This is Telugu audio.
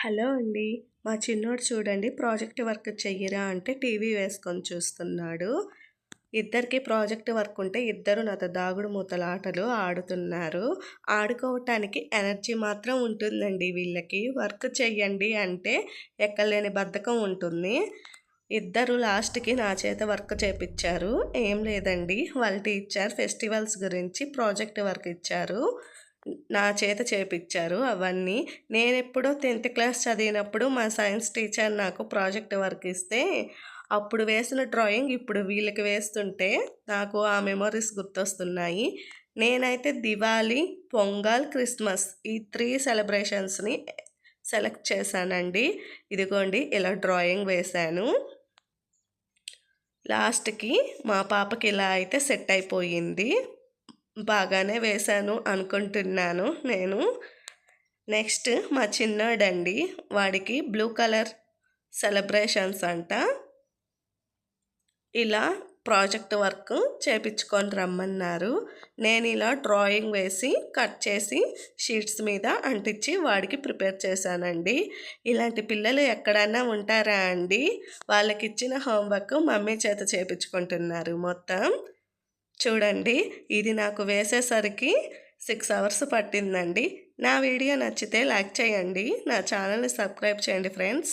హలో అండి. మా చిన్నోడు చూడండి ప్రాజెక్ట్ వర్క్ చెయ్యరా అంటే టీవీ వేసుకొని చూస్తున్నాడు. ఇద్దరికి ప్రాజెక్ట్ వర్క్ ఉంటే ఇద్దరు నాతో దాగుడు మూతల ఆటలు ఆడుతున్నారు. ఆడుకోవటానికి ఎనర్జీ మాత్రం ఉంటుందండి వీళ్ళకి. వర్క్ చెయ్యండి అంటే ఎక్కలేని బద్ధకం ఉంటుంది. ఇద్దరు లాస్ట్కి నా చేత వర్క్ చేపించారు ఏం లేదండి. వాళ్ళ టీచర్ ఫెస్టివల్స్ గురించి ప్రాజెక్ట్ వర్క్ ఇచ్చారు. నా చేత చేపించారు అవన్నీ. నేను ఎప్పుడో టెన్త్ క్లాస్ చదివినప్పుడు మా సైన్స్ టీచర్ నాకు ప్రాజెక్ట్ వర్క్ ఇస్తే అప్పుడు వేసిన డ్రాయింగ్ ఇప్పుడు వీళ్ళకి వేస్తుంటే నాకు ఆ మెమరీస్ గుర్తొస్తున్నాయి. నేనైతే దివాళీ పొంగల్ క్రిస్మస్ ఈ త్రీ సెలబ్రేషన్స్ని సెలెక్ట్ చేశానండి. ఇదిగోండి ఇలా డ్రాయింగ్ వేశాను. లాస్ట్కి మా పాపకి ఇలా అయితే సెట్ అయిపోయింది. బాగానే వేశాను అనుకుంటున్నాను నేను. నెక్స్ట్ మా చిన్నోడండి వాడికి బ్లూ కలర్ సెలబ్రేషన్స్ అంట. ఇలా ప్రాజెక్ట్ వర్క్ చేపించుకొని రమ్మన్నారు. నేను ఇలా డ్రాయింగ్ వేసి కట్ చేసి షీట్స్ మీద అంటించి వాడికి ప్రిపేర్ చేశానండి. ఇలాంటి పిల్లలు ఎక్కడన్నా ఉంటారా అండి? వాళ్ళకి ఇచ్చిన హోంవర్క్ మమ్మీ చేత చేపించుకుంటున్నారు మొత్తం. చూడండి ఇది నాకు వేసేసరికి సిక్స్ అవర్స్ పట్టిందండి. నా వీడియో నచ్చితే లైక్ చేయండి నా ఛానల్ని సబ్స్క్రైబ్ చేయండి ఫ్రెండ్స్.